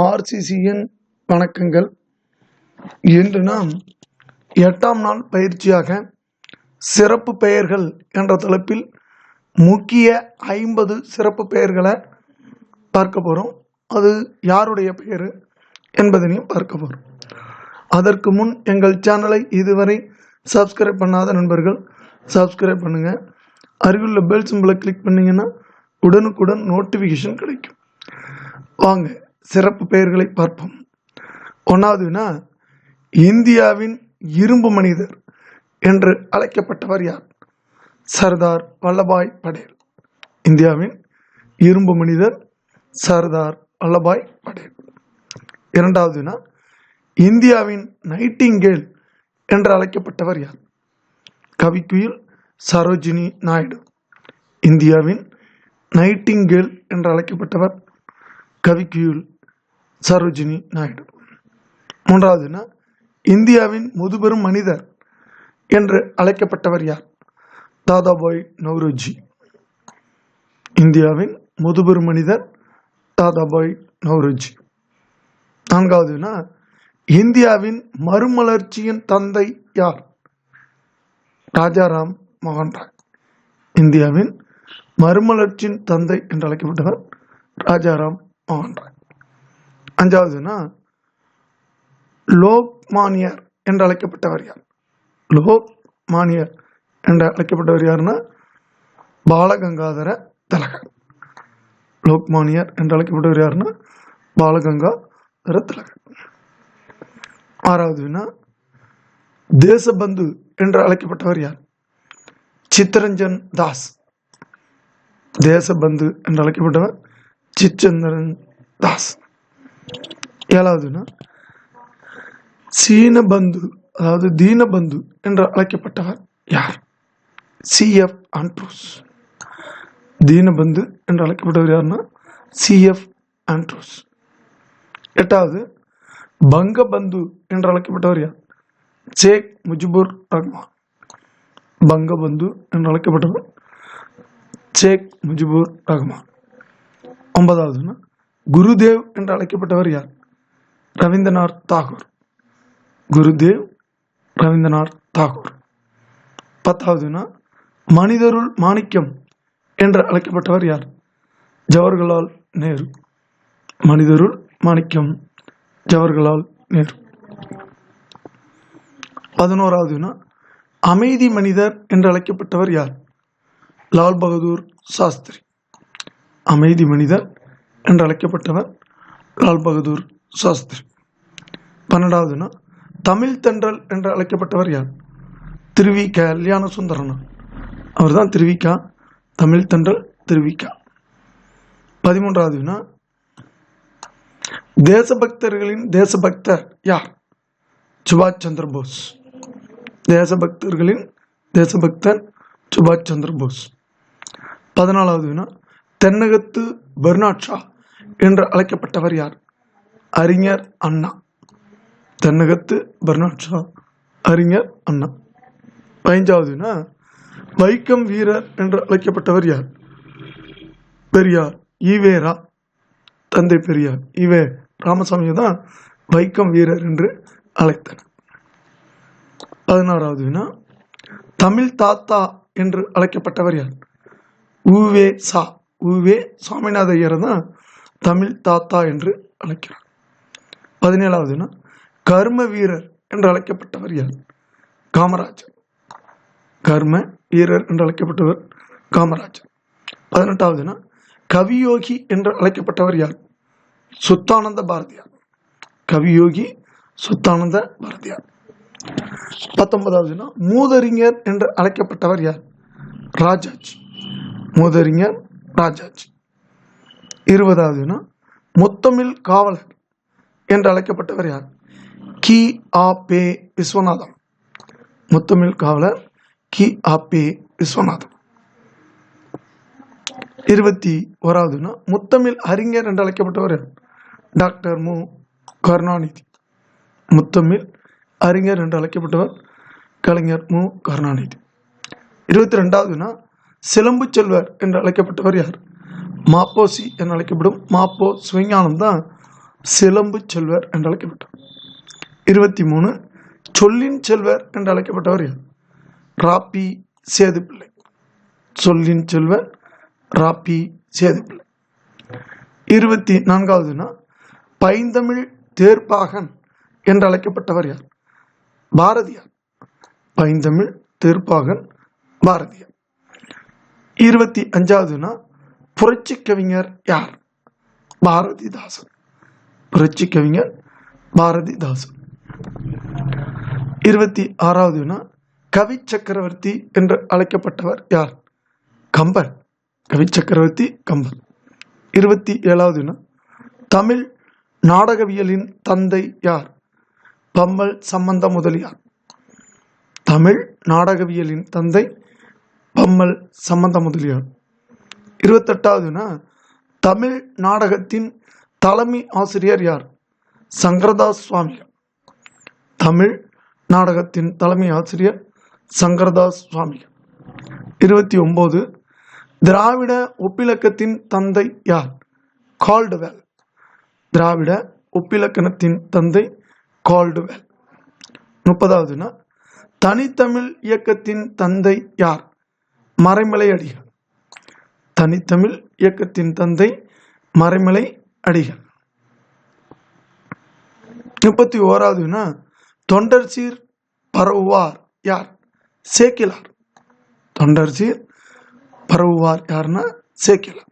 ஆர்சிசியின் வணக்கங்கள். இன்று நாம் எட்டாம் நாள் பயிற்சியாக சிறப்பு பெயர்கள் என்ற தலைப்பில் முக்கிய ஐம்பது சிறப்பு பெயர்களை பார்க்க போகிறோம் அது யாருடைய பெயர் என்பதனையும் பார்க்க போகிறோம் அதற்கு முன் எங்கள் சேனலை இதுவரை சப்ஸ்கிரைப் பண்ணாத நண்பர்கள் சப்ஸ்கிரைப் பண்ணுங்கள் அருகிலுள்ள பெல் சிம்பிளை கிளிக் பண்ணிங்கன்னா உடனுக்குடன் நோட்டிஃபிகேஷன் கிடைக்கும். வாங்க சிறப்பு பெயர்களை பார்ப்போம். ஒன்றாவது வினா இந்தியாவின் இரும்பு மனிதர் என்று அழைக்கப்பட்டவர் யார்? சர்தார் வல்லபாய் படேல். இந்தியாவின் இரும்பு மனிதர் சர்தார் வல்லபாய் படேல். இரண்டாவது வினா இந்தியாவின் நைட்டிங்கேல் என்று அழைக்கப்பட்டவர் யார்? கவிக்குயில் சரோஜினி நாயுடு. இந்தியாவின் நைட்டிங்கேல் என்று அழைக்கப்பட்டவர் கவிக்குயில் சரோஜினி நாயுடு. மூன்றாவதுனா இந்தியாவின் முதுபெரும் மனிதர் என்று அழைக்கப்பட்டவர் யார்? தாதாபாய் நவ்ரோஜி. இந்தியாவின் முதுபெரும் மனிதர் தாதாபாய் நவ்ரோஜி. நான்காவதுனா இந்தியாவின் மறுமலர்ச்சியின் தந்தை யார்? ராஜாராம் மோகன் ராய் இந்தியாவின் மறுமலர்ச்சியின் தந்தை என்று அழைக்கப்பட்டவர் ராஜாராம் மோகன் ராய் அஞ்சாவதுன்னா லோக்மானியர் என்று அழைக்கப்பட்டவர் யார்? லோக்மானியர் என்று அழைக்கப்பட்டவர் யாருன்னா? பாலகங்காதர திலகர் லோக்மானியர் என்று அழைக்கப்பட்டவர் யாருன்னா? பாலகங்காதர திலகர் ஆறாவது வினா தேசபந்து என்று அழைக்கப்பட்டவர் யார்? சித்தரஞ்சன் தாஸ். தேசபந்து என்று அழைக்கப்பட்டவர் சிச்சந்திரன் தாஸ். ஏழாவதுனா சீனபந்து அதாவது தீனபந்து என்று அழைக்கப்பட்டவர் யார்? சிஎஃப் ஆண்ட்ரூஸ் தீனபந்து என்று அழைக்கப்பட்டவர் யாருன்னா சிஎஃப் ஆண்ட்ரூஸ் எட்டாவது பங்கபந்து என்று அழைக்கப்பட்டவர் யார்? ஷேக் முஜிபுர் ரஹ்மான் பங்கபந்து என்று அழைக்கப்பட்டவர் ஷேக் முஜிபுர் ரஹ்மான் ஒன்பதாவதுன்னா குருதேவ் என்று அழைக்கப்பட்டவர் யார்? ரவீந்திரநாத் தாகூர். குருதேவ் ரவீந்திரநாத் தாகூர். பத்தாவதுனா மனிதருள் மாணிக்கம் என்று அழைக்கப்பட்டவர் யார்? ஜவஹர்லால் நேரு. மனிதருள் மாணிக்கம் ஜவஹர்லால் நேரு. பதினோராவதுனா அமைதி மனிதர் என்று அழைக்கப்பட்டவர் யார்? லால் பகதூர் சாஸ்திரி. அமைதி மனிதர் என்று அழைக்கப்பட்டவர் லால் பகதூர் சாஸ்திரி. பன்னெண்டாவதுனா தமிழ் தென்றல் என்று அழைக்கப்பட்டவர் யார்? திருவி கல்யாண சுந்தரன் அவர் தான் திருவிக்கா தமிழ் தென்றல் திருவிக்கா பதிமூன்றாவதுனா தேசபக்தர்களின் தேசபக்தர் யார்? சுபாஷ் சந்திர போஸ். தேசபக்தர்களின் தேசபக்தர் சுபாஷ் சந்திர போஸ். பதினாலாவது வினா தென்னகத்து பெர்னாட் ஷா என்று அழைக்கப்பட்டவர் யார்? அறிஞர் அண்ணா. தென்னகத்து பெர்னாட் ஷா அறிஞர் அண்ணா. பதினஞ்சாவதுனா வைக்கம் வீரர் என்று அழைக்கப்பட்டவர் யார்? பெரியார். ஈவேரா தந்தை பெரியார். இவே ராமசாமியை தான் வைக்கம் வீரர் என்று அழைத்தனர். பதினாறாவது வினா தமிழ் தாத்தா என்று அழைக்கப்பட்டவர் யார்? உவே சா. உவே சாமிநாத ஐயர் தான் தமிழ் தாத்தா என்று அழைக்கிறார். பதினேழாவதுன்னா கர்ம வீரர் என்று அழைக்கப்பட்டவர் யார்? காமராஜர். கர்ம வீரர் என்று அழைக்கப்பட்டவர் காமராஜர். பதினெட்டாவதுன்னா கவியோகி என்று அழைக்கப்பட்டவர் யார்? சுத்தானந்த பாரதியார். கவியோகி சுத்தானந்த பாரதியார். பத்தொன்பதாவதுனா மூதறிஞர் என்று அழைக்கப்பட்டவர் யார்? ராஜாஜி. மூதறிஞர் ராஜாஜி. இருபதாவதுன்னா முத்தமிழ் காவலர். என்று அழைக்கப்பட்டவர் யார்? கி. ஆ. பே. விஸ்வநாதம். முத்தமிழ் காவலர் கி. ஆ. பே. விஸ்வநாதம். இருபத்தி ஓராவதுனா முத்தமிழ் அறிஞர் என்று அழைக்கப்பட்டவர் யார்? டாக்டர் மு. கருணாநிதி. முத்தமிழ் அறிஞர் என்று அழைக்கப்பட்டவர் கலைஞர் மு. கருணாநிதி. இருபத்தி ரெண்டாவதுனா சிலம்பு செல்வர் என்று அழைக்கப்பட்டவர் யார்? மாப்போசி என்று அழைக்கப்படும் மாப்போ சுவிஞானம் தான் சிலம்பு செல்வர் என்று அழைக்கப்பட்டவர். இருபத்தி மூணு சொல்லின் செல்வர் என்று அழைக்கப்பட்டவர் யார்? ராப்பி சேதுப்பிள்ளை. சொல்லின் செல்வர் ராப்பி சேதுப்பிள்ளை. இருபத்தி நான்காவதுனா பைந்தமிழ் தேர்ப்பாகன் என்று அழைக்கப்பட்டவர் யார்? பாரதியார். பைந்தமிழ் தேர்ப்பாகன் பாரதியார். இருபத்தி அஞ்சாவதுனா புரட்சி கவிஞர் யார்? பாரதிதாசன். புரட்சி கவிஞர் பாரதிதாசன் இருபத்தி ஆறாவதுனா கவி சக்கரவர்த்தி என்று அழைக்கப்பட்டவர் யார்? கம்பன் கவி சக்கரவர்த்தி கம்பன் இருபத்தி ஏழாவதுனா தமிழ் நாடகவியலின் தந்தை யார்? பம்மல் சம்பந்த முதலியார். தமிழ் நாடகவியலின் தந்தை பம்மல் சம்பந்த முதலியார். இருபத்தெட்டாவதுனா தமிழ் நாடகத்தின் தலைமை ஆசிரியர் யார்? சங்கரதாஸ் சுவாமிகள் தமிழ் நாடகத்தின் தலைமை ஆசிரியர் சங்கரதாஸ் சுவாமிகள் இருபத்தி ஒன்பது திராவிட ஒப்பிலக்கத்தின் தந்தை யார்? கால்டுவெல். திராவிட ஒப்பிலக்கணத்தின் தந்தை கால்டுவெல். முப்பதாவதுனா தனித்தமிழ் இயக்கத்தின் தந்தை யார்? மறைமலை அடிகள் தனித்தமிழ் இயக்கத்தின் தந்தை மறைமலை அடிகள். முப்பத்தி ஓராவதுனா தொண்டர் சீர் பரவுவார் யார்? சேக்கிலார். தொண்டர் சீர் பரவுவார் யாருன்னா சேக்கிலார்.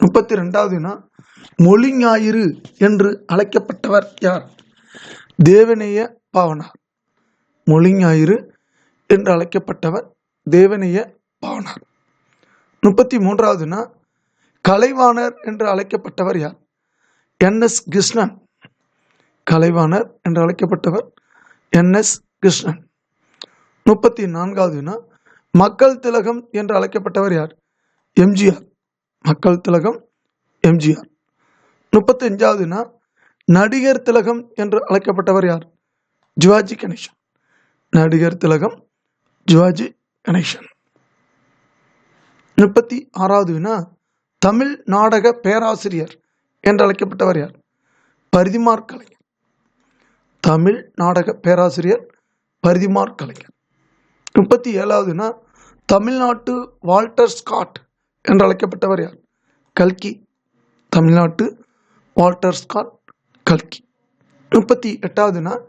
முப்பத்தி ரெண்டாவதுனா மொழி ஞாயிறு என்று அழைக்கப்பட்டவர் யார்? தேவநேய பாவனார். மொழி ஞாயிறு என்று அழைக்கப்பட்டவர் தேவநேய பாவனார். முப்பத்தி மூன்றாவதுனா கலைவாணர் என்று அழைக்கப்பட்டவர் யார்? N S Krishnan. கலைவாணர் என்று அழைக்கப்பட்டவர் என் எஸ் கிருஷ்ணன். முப்பத்தி நான்காவதுனா மக்கள் திலகம் என்று அழைக்கப்பட்டவர் யார்? எம்ஜிஆர் மக்கள் திலகம் எம்ஜிஆர் முப்பத்தி அஞ்சாவதுனா நடிகர் திலகம் என்று அழைக்கப்பட்டவர் யார்? ஜிவாஜி கணேசன். நடிகர் திலகம் ஜிவாஜி கணேசன். முப்பத்தி ஆறாவது வினா தமிழ் நாடக பேராசிரியர் என்று அழைக்கப்பட்டவர் யார்? பரிதிமார் கலைஞர். தமிழ் நாடக பேராசிரியர் பரிதிமார் கலைஞர். முப்பத்தி ஏழாவதுனா தமிழ்நாட்டு வால்டர் ஸ்காட் என்று அழைக்கப்பட்டவர் யார்? கல்கி. தமிழ்நாட்டு வால்டர் ஸ்காட் கல்கி. முப்பத்தி எட்டாவதுனா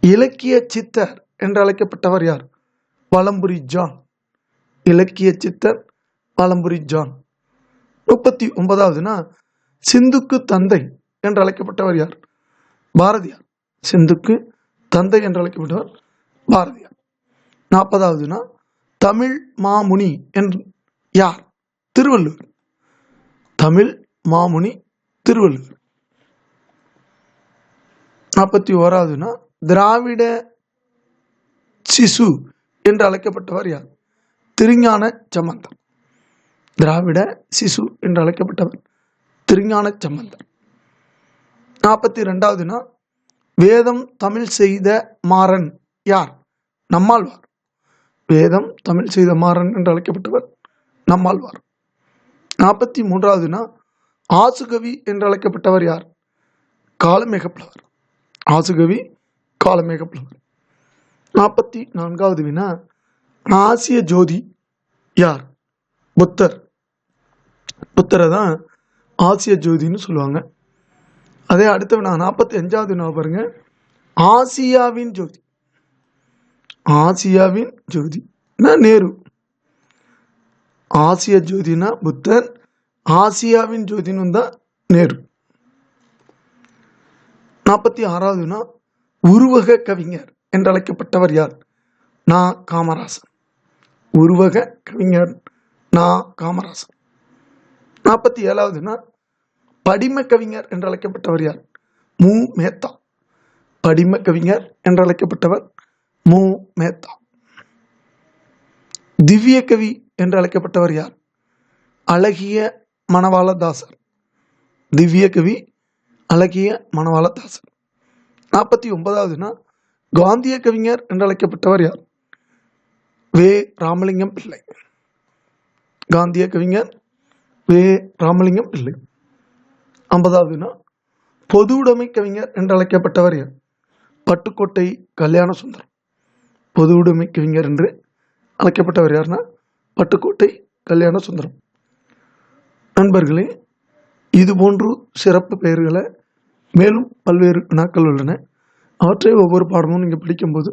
இலக்கிய சித்தர் என்று அழைக்கப்பட்டவர் யார்? பழம்புரி ஜான். இலக்கிய சித்தர் பழம்புரி ஜான். முப்பத்தி ஒன்பதாவதுனா சிந்துக்கு தந்தை என்று அழைக்கப்பட்டவர் யார்? பாரதியார். சிந்துக்கு தந்தை என்று அழைக்கப்பட்டவர் பாரதியார். நாற்பதாவதுனா தமிழ் மாமுனி என்று யார்? திருவள்ளுவர். தமிழ் மாமுனி திருவள்ளுவர். நாற்பத்தி ஓராவதுனா திராவிட சிசு என்று அழைக்கப்பட்டவர் யார்? திருஞான சம்பந்தம். திராவிட சிசு என்று அழைக்கப்பட்டவர் திருஞான சம்பந்தன். நாற்பத்தி ரெண்டாவதுனா வேதம் தமிழ் செய்த மாறன் யார்? நம்மாழ்வார். வேதம் தமிழ் செய்த மாறன் என்று அழைக்கப்பட்டவர் நம்மாழ்வார். நாற்பத்தி மூன்றாவதுனா ஆசுகவி என்று அழைக்கப்பட்டவர் யார்? காலமேகப்புலவர். ஆசுகவி காலமேகப்புலவர். நாற்பத்தி நான்காவது வினா ஆசிய ஜோதி யார்? புத்தர். புத்தரை தான் ஆசிய ஜோதின்னு சொல்லுவாங்க. அதே அடுத்த வினா நாற்பத்தி அஞ்சாவது வினா பாருங்க. ஆசியாவின் ஜோதி. ஆசியாவின் ஜோதி. நேரு. ஆசிய ஜோதினா புத்தர் ஆசியாவின் ஜோதின்னு தான் நேரு. நாற்பத்தி ஆறாவதுனா உருவக கவிஞர் என்று அழைக்கப்பட்டவர் யார்? நான் காமராசன். உருவக கவிஞர். நான் காமராசன் நாற்பத்தி ஏழாவதுனா படிம கவிஞர் என்று அழைக்கப்பட்டவர் யார்? மு. மேத்தா. படிம கவிஞர் என்று அழைக்கப்பட்டவர் மு. மேத்தா. திவ்ய கவி என்று அழைக்கப்பட்டவர் யார்? அழகிய மணவாளதாசர். திவ்ய கவி அழகிய மணவாளதாசர். நாற்பத்தி ஒன்பதாவதுனா காந்திய கவிஞர் என்று அழைக்கப்பட்டவர் யார்? வே. ராமலிங்கம் பிள்ளை. காந்திய கவிஞர் வே. ராமலிங்கம் பிள்ளை ஐம்பதாவதுனா பொது உடைமை கவிஞர் என்று அழைக்கப்பட்டவர் யார்? பட்டுக்கோட்டை கல்யாண சுந்தரம் பொது உடைமை கவிஞர் என்று அழைக்கப்பட்டவர் யாருன்னா பட்டுக்கோட்டை கல்யாண சுந்தரம் நண்பர்களே இதுபோன்று சிறப்பு பெயர்களை மேலும் பல்வேறு வினாக்கள் உள்ளன. அவற்றை ஒவ்வொரு பாடமும் நீங்கள் படிக்கும்போது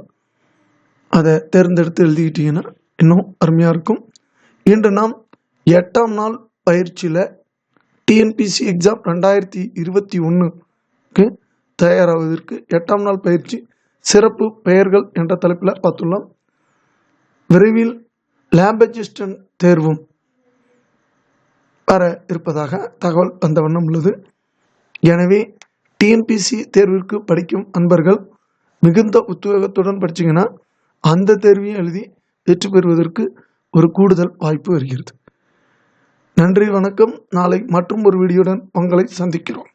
அதை தேர்ந்தெடுத்து எழுதிக்கிட்டீங்கன்னா இன்னும் அருமையாக இருக்கும். இன்று நாம் எட்டாம் நாள் பயிற்சியில் டிஎன்பிசி எக்ஸாம் ரெண்டாயிரத்தி இருபத்தி ஒன்றுக்கு தயாராவதற்கு எட்டாம் நாள் பயிற்சி சிறப்பு பெயர்கள் என்ற தலைப்பில் பார்த்துள்ளோம். விரைவில் லேம்பஜிஸ்டன் தேர்வும் வர இருப்பதாக தகவல் வந்த வண்ணம் உள்ளது. எனவே டிஎன்பிசி தேர்விற்கு படிக்கும் அன்பர்கள் மிகுந்த உத்வேகத்துடன் படிச்சீங்கன்னா அந்த தேர்வையும் எழுதி வெற்றி பெறுவதற்கு ஒரு கூடுதல் வாய்ப்பு வருகிறது. நன்றி வணக்கம். நாளை மற்றும் ஒரு வீடியோடன் உங்களை சந்திக்கிறோம்.